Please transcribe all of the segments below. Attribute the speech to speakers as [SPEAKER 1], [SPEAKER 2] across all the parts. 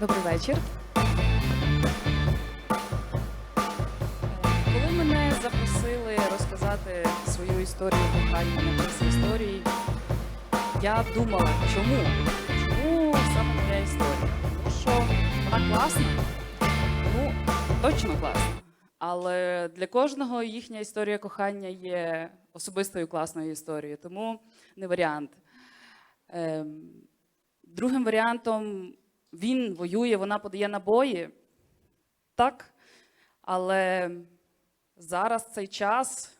[SPEAKER 1] Добрий вечір. Коли мене запросили розказати свою історію кохання на курсі історії, я думала, чому? Чому саме моя історія? Тому що вона класна. Ну, точно класна. Але для кожного їхня історія кохання є особистою класною історією, тому не варіант. Ем, Другим варіантом він воює, вона подає набої. Так. Але зараз цей час,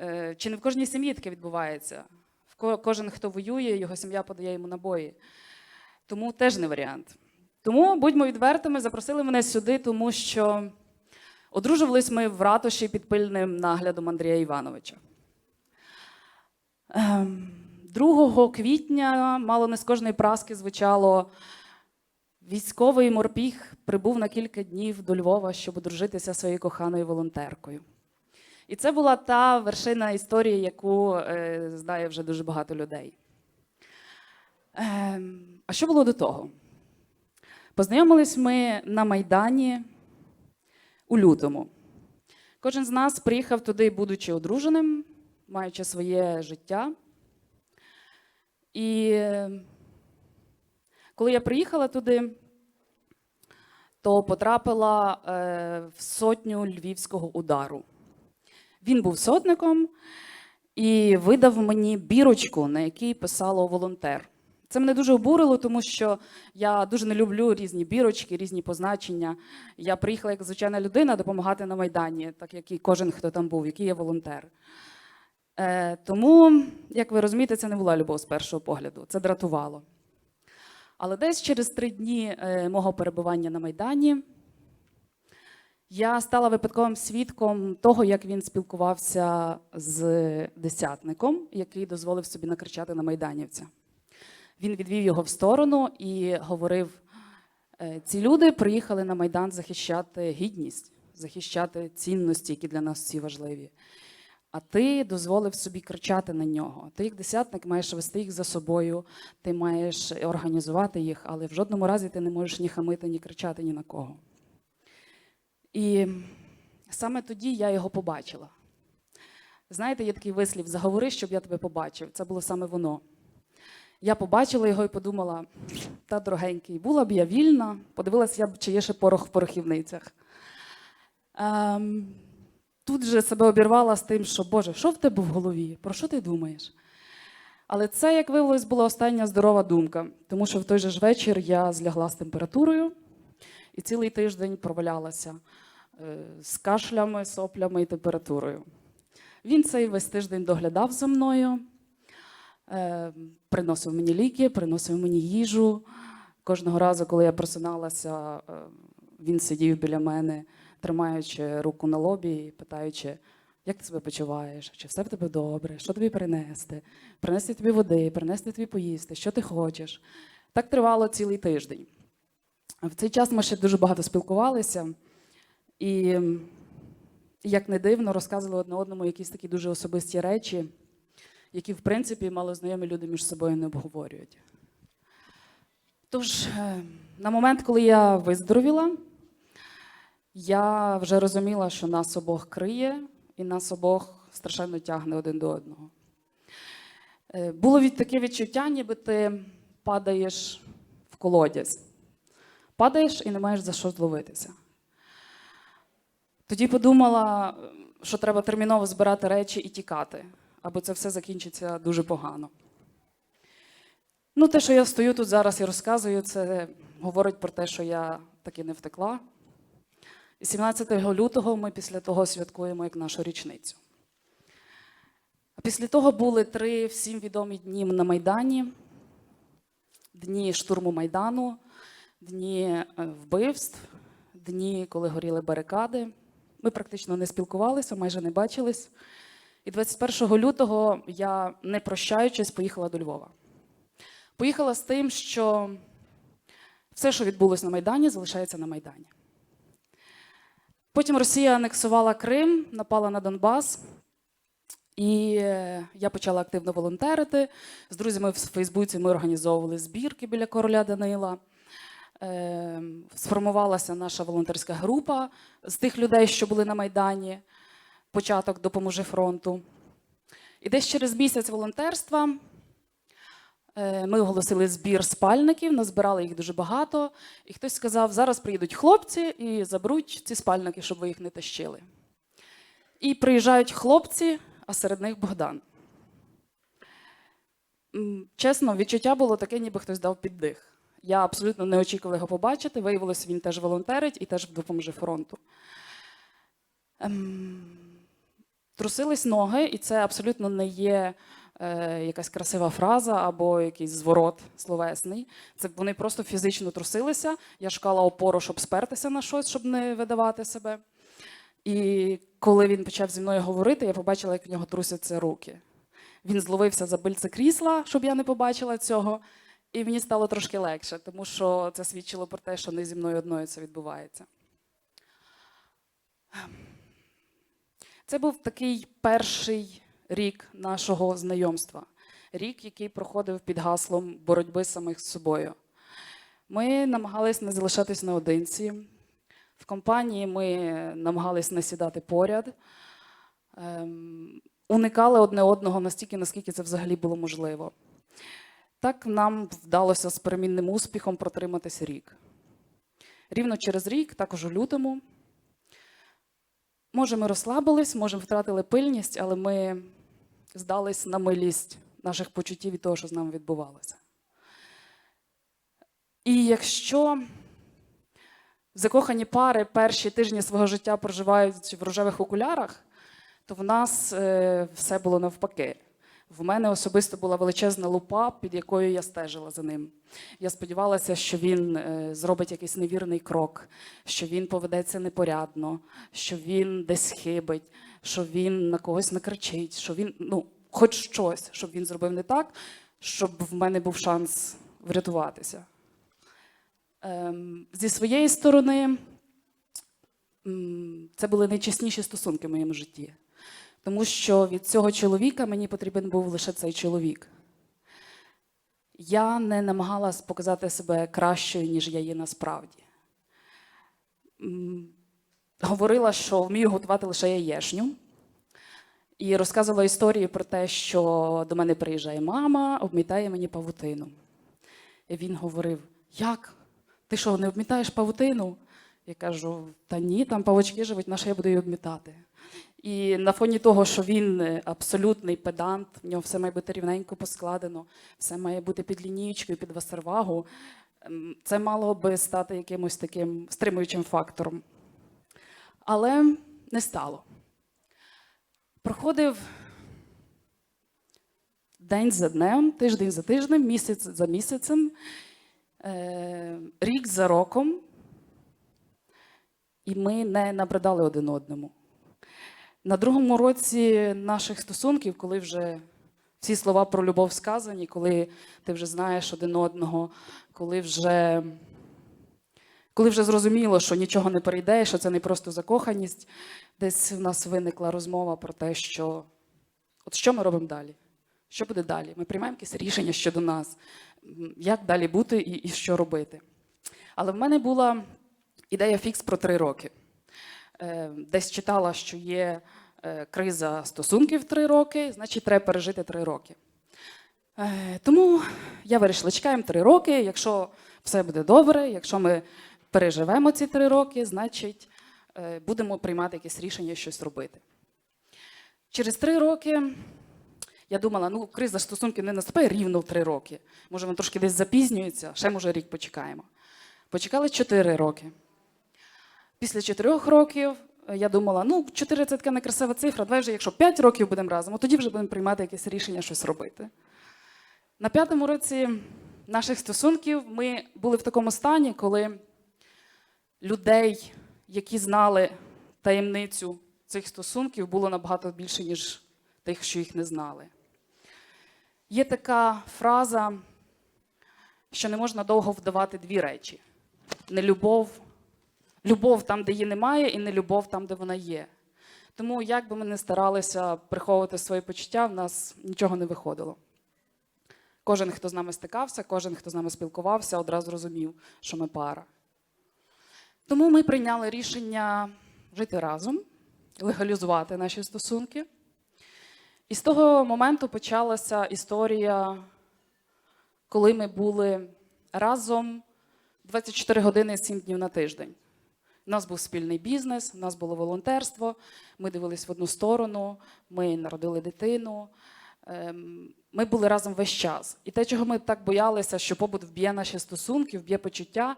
[SPEAKER 1] е, чи не в кожній сім'ї таке відбувається. В Кожен, хто воює, його сім'я подає йому набої. Тому теж не варіант. Тому будьмо відвертими, запросили мене сюди, тому що одружувались ми в ратуші під пильним наглядом Андрія Івановича. Ем, 2 квітня мало не з кожної праски звучало військовий морпіг прибув на кілька днів до Львова, щоб одружитися своєю коханою волонтеркою. І це була та вершина історії, яку е, знає вже дуже багато людей. Ем, а що було до того? Познайомились ми на Майдані у лютому. Кожен з нас приїхав туди, будучи одруженим, маючи своє життя. І е, коли я приїхала туди, то потрапила е, в сотню львівського удару. Він був сотником і видав мені бірочку, на якій писало волонтер. Це мене дуже обурило, тому що я дуже не люблю різні бірочки, різні позначення. Я приїхала як звичайна людина допомагати на Майдані, так як і кожен, хто там був, який є волонтер. Е, тому, як ви розумієте, це не була любов з першого погляду, це дратувало. Але десь через три дні е, мого перебування на Майдані я стала випадковим свідком того, як він спілкувався з десятником, який дозволив собі накричати на майданівця. Він відвів його в сторону і говорив: «Е, ці люди приїхали на Майдан захищати гідність, захищати цінності, які для нас всі важливі. А ти дозволив собі кричати на нього. Ти, як десятник, маєш вести їх за собою, ти маєш організувати їх, але в жодному разі ти не можеш ні хамити, ні кричати ні на кого. І саме тоді я його побачила. Знаєте, є такий вислів: заговори, щоб я тебе побачив. Це було саме воно. Я побачила його і подумала: та дорогенький, була б я вільна, подивилася, я б, чи є ще порох в порохівницях. Ем, тут же себе обірвала з тим, що Боже, що в тебе в голові? Про що ти думаєш? Але це, як виявилось, була остання здорова думка, тому що в той же ж вечір я злягла з температурою і цілий тиждень провалялася е, з кашлями, соплями і температурою. Він цей весь тиждень доглядав за мною, е, приносив мені ліки, приносив мені їжу. Кожного разу, коли я просиналася, е, він сидів біля мене, тримаючи руку на лобі і питаючи, як ти себе почуваєш, чи все в тебе добре, що тобі принести, принести тобі води, принести тобі поїсти, що ти хочеш. Так тривало цілий тиждень. В цей час ми ще дуже багато спілкувалися, і, як не дивно, розказували одне одному якісь такі дуже особисті речі, які, в принципі, малознайомі люди між собою не обговорюють. Тож, е, на момент, коли я виздоровіла, я вже розуміла, що нас обох криє, і нас обох страшенно тягне один до одного. Е, Було від таке відчуття, ніби ти падаєш в колодязь. Падаєш і не маєш за що зловитися. Тоді подумала, що треба терміново збирати речі і тікати, або це все закінчиться дуже погано. Ну, те, що я стою тут зараз і розказую, це говорить про те, що я таки не втекла. І 17 лютого ми після того святкуємо як нашу річницю. Після того були три всім відомі дні на Майдані: дні штурму Майдану, дні е, вбивств, дні, коли горіли барикади. Ми практично не спілкувалися, майже не бачились. І 21 лютого я, не прощаючись, поїхала до Львова. Поїхала з тим, що все, що відбулося на Майдані, залишається на Майдані. Потім Росія анексувала Крим, напала на Донбас. І е, я почала активно волонтерити. З друзями в Фейсбуці ми організовували збірки біля короля Данила. е, сформувалася наша волонтерська група з тих людей, що були на Майдані. Початок допоможи фронту. І десь через місяць волонтерства ми оголосили збір спальників, назбирали їх дуже багато. І хтось сказав: зараз приїдуть хлопці і заберуть ці спальники, щоб ви їх не тащили. І приїжджають хлопці, а серед них Богдан. Чесно, відчуття було таке, ніби хтось дав піддих. Я абсолютно не очікувала його побачити. Виявилося, він теж волонтерить і теж допоможе фронту. Ем, трусились ноги, і це абсолютно не є е, якась красива фраза або якийсь зворот словесний. Це вони просто фізично трусилися. Я шукала опору, щоб спертися на щось, щоб не видавати себе. І коли він почав зі мною говорити, я побачила, як в нього трусяться руки. Він зловився за бильце крісла, щоб я не побачила цього. І мені стало трошки легше, тому що це свідчило про те, що не зі мною одною це відбувається. Це був такий перший рік нашого знайомства. Рік, який проходив під гаслом боротьби самих з собою. Ми намагались не залишатись наодинці. В компанії ми намагались не сідати поряд, ем, уникали одне одного настільки, наскільки це взагалі було можливо. Так нам вдалося з перемінним успіхом протриматися рік. Рівно через рік, також у лютому, може, ми розслабились, може, втратили пильність, але ми здались на милість наших почуттів від того, що з нами відбувалося. І якщо закохані пари перші тижні свого життя проживають в рожевих окулярах, то в нас е, все було навпаки. В мене особисто була величезна лупа, під якою я стежила за ним. Я сподівалася, що він е, зробить якийсь невірний крок, що він поведеться непорядно, що він десь хибить, що він на когось накричить, що він, ну, хоч щось, щоб він зробив не так, щоб в мене був шанс врятуватися. Ем, зі своєї сторони, це були найчесніші стосунки в моєму житті. Тому що від цього чоловіка мені потрібен був лише цей чоловік. Я не намагалась показати себе кращою, ніж я є насправді. Говорила, що вмію готувати лише яєшню. І розказувала історію про те, що до мене приїжджає мама, обмітає мені павутину. І він говорив: Як? Ти що, не обмітаєш павутину? Я кажу: та ні, там павучки живуть, на що я буду її обмітати. І на фоні того, що він абсолютний педант, в нього все має бути рівненько поскладено, все має бути під лінієчкою, під васервагу, ем, це мало би стати якимось таким стримуючим фактором. Але не стало. Проходив день за днем, тиждень за тижнем, місяць за місяцем, е, рік за роком, і ми не набридали один одному. На другому році наших стосунків, коли вже всі слова про любов сказані, коли ти вже знаєш один одного, коли вже, коли вже зрозуміло, що нічого не перейде, що це не просто закоханість, десь в нас виникла розмова про те, що от що ми робимо далі? Що буде далі? Ми приймаємо якесь рішення щодо нас, як далі бути і, і що робити. Але в мене була ідея фікс про три роки. Е, Десь читала, що є е, криза стосунків три роки, значить, треба пережити три роки. Е, Тому я вирішила, чекаємо три роки. Якщо все буде добре, якщо ми переживемо ці три роки, значить е, будемо приймати якесь рішення щось робити. Через три роки я думала, ну, криза стосунків не наступає рівно в три роки. Може, вона трошки десь запізнюється, ще може рік почекаємо. Почекали чотири роки. Після чотирьох років е, я думала, ну, чотири це така некрасива цифра, давай вже, якщо п'ять років будемо разом, тоді вже будемо приймати якесь рішення, щось робити. На п'ятому році наших стосунків ми були в такому стані, коли людей, які знали таємницю цих стосунків, було набагато більше, ніж тих, що їх не знали. Є така фраза, що не можна довго вдавати дві речі: нелюбов, любов там, де її немає, і не любов там, де вона є. Тому, як би ми не старалися приховувати свої почуття, в нас нічого не виходило. Кожен, хто з нами стикався, кожен, хто з нами спілкувався, одразу розумів, що ми пара. Тому ми прийняли рішення жити разом, легалізувати наші стосунки. І з того моменту почалася історія, коли ми були разом 24 години 7 днів на тиждень. У нас був спільний бізнес, у нас було волонтерство, ми дивились в одну сторону, ми народили дитину. Ем, Ми були разом весь час. І те, чого ми так боялися, що побут вб'є наші стосунки, вб'є почуття,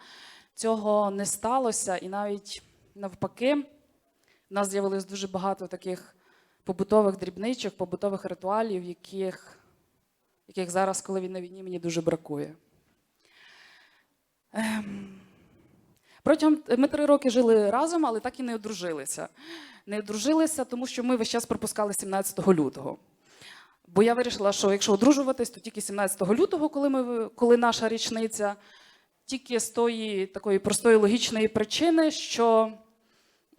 [SPEAKER 1] цього не сталося. І навіть навпаки, в нас з'явилось дуже багато таких побутових дрібничок, побутових ритуалів, яких, яких зараз, коли він на війні, мені дуже бракує. Ем, Протягом ми три роки жили разом, але так і не одружилися. Не одружилися, тому що ми весь час пропускали 17 лютого. Бо я вирішила, що якщо одружуватись, то тільки 17 лютого, коли, ми, коли наша річниця, тільки з тої такої простої логічної причини, що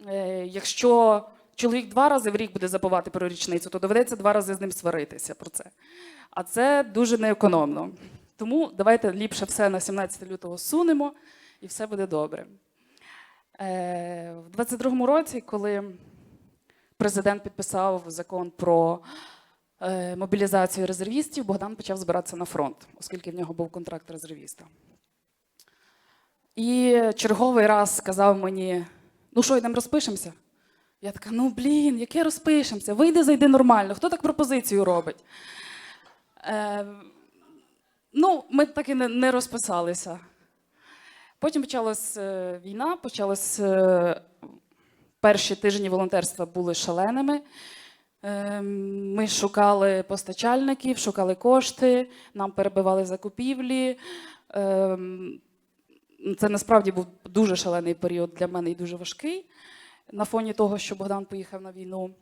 [SPEAKER 1] е, якщо чоловік два рази в рік буде забувати про річницю, то доведеться два рази з ним сваритися про це. А це дуже неекономно. Тому давайте ліпше все на 17 лютого сунемо, і все буде добре. Е, в 22-му році, коли президент підписав закон про е, мобілізацію резервістів, Богдан почав збиратися на фронт, оскільки в нього був контракт резервіста. І черговий раз сказав мені: ну що, йдемо розпишемося? Я така, ну блін, яке розпишемося? Вийди, зайди нормально. Хто так пропозицію робить? Е, ну, ми так і не, не розписалися. Потім почалась е, війна, почалась е, перші тижні волонтерства були шаленими. Е, Ми шукали постачальників, шукали кошти, нам перебивали закупівлі. Е, Це насправді був дуже шалений період для мене і дуже важкий на фоні того, що Богдан поїхав на війну.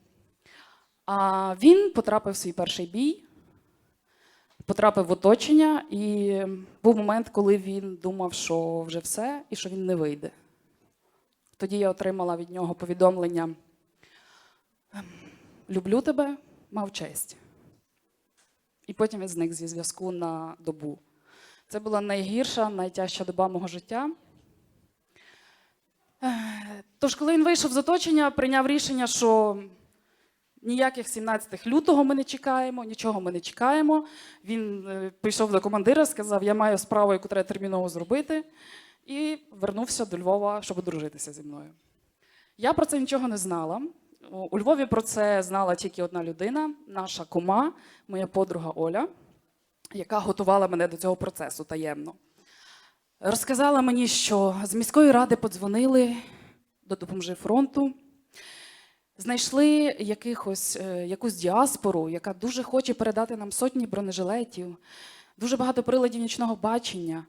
[SPEAKER 1] А він потрапив в свій перший бій, потрапив в оточення, і був момент, коли він думав, що вже все і що він не вийде. Тоді я отримала від нього повідомлення: «Ем, Люблю тебе, мав честь. І потім він зник зі зв'язку на добу. Це була найгірша, найтяжча доба мого життя. Тож, коли він вийшов з оточення, прийняв рішення, що ніяких 17 лютого ми не чекаємо, нічого ми не чекаємо. Він е, прийшов до командира, сказав: Я маю справу, яку треба терміново зробити, і вернувся до Львова, щоб одружитися зі мною. Я про це нічого не знала. У Львові про це знала тільки одна людина, наша кума, моя подруга Оля, яка готувала мене до цього процесу таємно. Розказала мені, що з міської ради подзвонили до допоможи фронту, знайшли якихось, е, якусь діаспору, яка дуже хоче передати нам сотні бронежилетів, дуже багато приладів нічного бачення.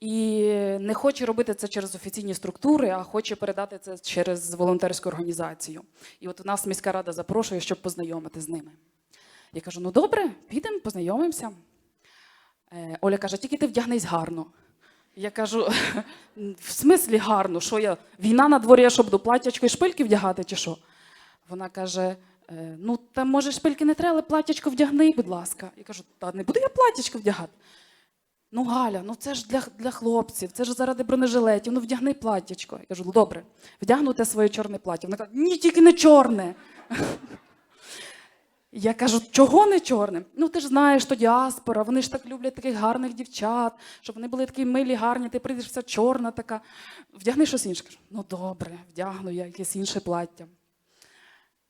[SPEAKER 1] І не хоче робити це через офіційні структури, а хоче передати це через волонтерську організацію. І от у нас міська рада запрошує, щоб познайомити з ними. Я кажу: ну добре, підемо, познайомимося. Е, Оля каже, тільки ти вдягнись гарно. Я кажу, в смислі гарно, що я війна на дворі, я що буду платячко і шпильки вдягати, чи що? Вона каже: «Е, ну, там може шпильки не треба, але платячко вдягни, будь ласка. Я кажу, та не буду я платячко вдягати. Ну, Галя, ну це ж для, для хлопців, це ж заради бронежилетів, ну вдягни платтячко. Я кажу, добре, вдягну те своє чорне плаття. Вона каже, ні, тільки не чорне. Я кажу, чого не чорне? Ну ти ж знаєш, то діаспора, вони ж так люблять таких гарних дівчат, щоб вони були такі милі, гарні, ти прийдеш вся чорна така. Вдягни щось інше. Кажу, ну добре, вдягну я якесь інше плаття.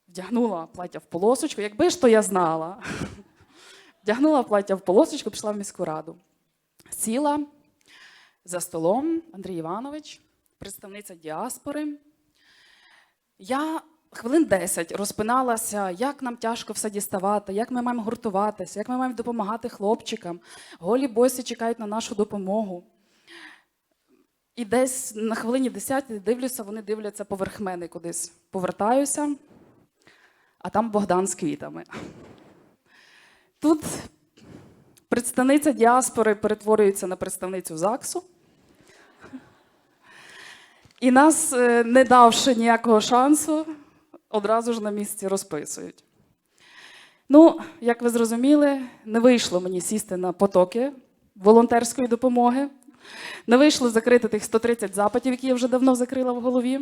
[SPEAKER 1] Вдягнула плаття в полосочку, якби ж то я знала. Вдягнула плаття в полосочку, пішла в міську раду. Сіла за столом Андрій Іванович, представниця діаспори. Я хвилин 10 розпиналася, як нам тяжко все діставати, як ми маємо гуртуватися, як ми маємо допомагати хлопчикам. Голі босі чекають на нашу допомогу. І десь на хвилині 10 дивлюся, вони дивляться поверх мене кудись. Повертаюся, а там Богдан з квітами. Тут представниця діаспори перетворюється на представницю ЗАГСу. І нас, е, не давши ніякого шансу, одразу ж на місці розписують. Ну, як ви зрозуміли, не вийшло мені сісти на потоки волонтерської допомоги. Не вийшло закрити тих 130 запитів, які я вже давно закрила в голові.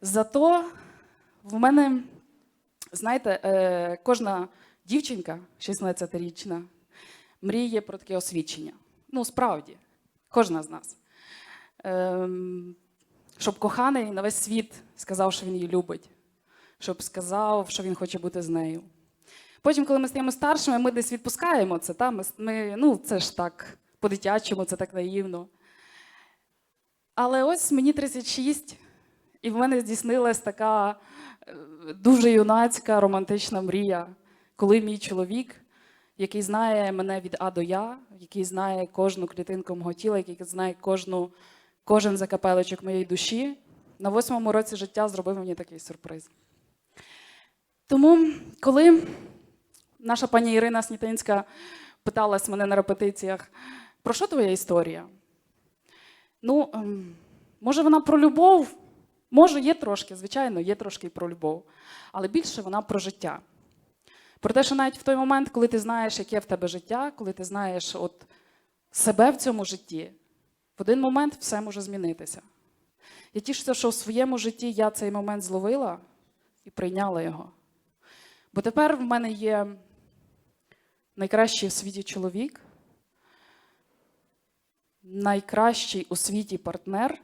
[SPEAKER 1] Зато в мене, знаєте, е, кожна дівчинка 16-річна мріє про таке освідчення. Ну, справді, кожна з нас. Щоб коханий на весь світ сказав, що він її любить, щоб сказав, що він хоче бути з нею. Потім, коли ми стаємо старшими, ми десь відпускаємо це. Та? Ми, ми, ну, це ж так по-дитячому, це так наївно. Але ось мені 36, і в мене здійснилась така е, дуже юнацька романтична мрія, коли мій чоловік, який знає мене від А до Я, який знає кожну клітинку мого тіла, який знає кожну, кожен закапелечок моєї душі, на восьмому році життя зробив мені такий сюрприз. Тому, коли наша пані Ірина Снітинська питалась мене на репетиціях, про що твоя історія? Ну, ем, може, вона про любов? Може, є трошки, звичайно, є трошки про любов, але більше вона про життя. Про те, що навіть в той момент, коли ти знаєш, яке в тебе життя, коли ти знаєш от себе в цьому житті, в один момент все може змінитися. Я тішуся, що в своєму житті я цей момент зловила і прийняла його. Бо тепер в мене є найкращий в світі чоловік, найкращий у світі партнер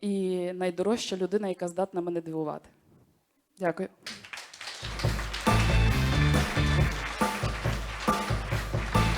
[SPEAKER 1] і найдорожча людина, яка здатна мене дивувати. Дякую.